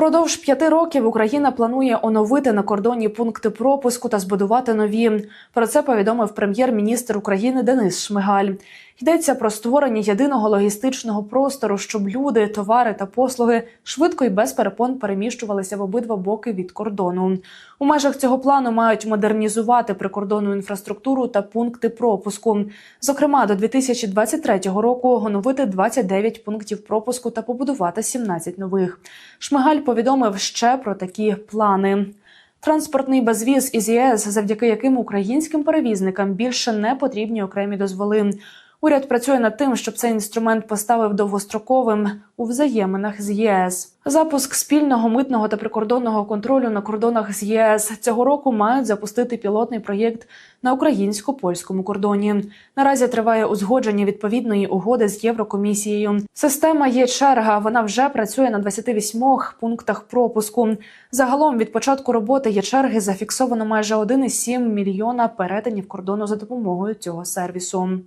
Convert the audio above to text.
Продовж п'яти років Україна планує оновити на кордоні пункти пропуску та збудувати нові. Про це повідомив прем'єр-міністр України Денис Шмигаль. Йдеться про створення єдиного логістичного простору, щоб люди, товари та послуги швидко і без перепон переміщувалися в обидва боки від кордону. У межах цього плану мають модернізувати прикордонну інфраструктуру та пункти пропуску. Зокрема, до 2023 року оновити 29 пунктів пропуску та побудувати 17 нових. Шмигаль повідомив ще про такі плани. Транспортний безвіз із ЄС, завдяки яким українським перевізникам більше не потрібні окремі дозволи. Уряд працює над тим, щоб цей інструмент поставив довгостроковим у взаєминах з ЄС. Запуск спільного митного та прикордонного контролю на кордонах з ЄС цього року мають запустити пілотний проєкт на українсько-польському кордоні. Наразі триває узгодження відповідної угоди з Єврокомісією. Система є черга. Вона вже працює на 28 пунктах пропуску. Загалом від початку роботи є черги зафіксовано майже 1,7 мільйона перетинів кордону за допомогою цього сервісу.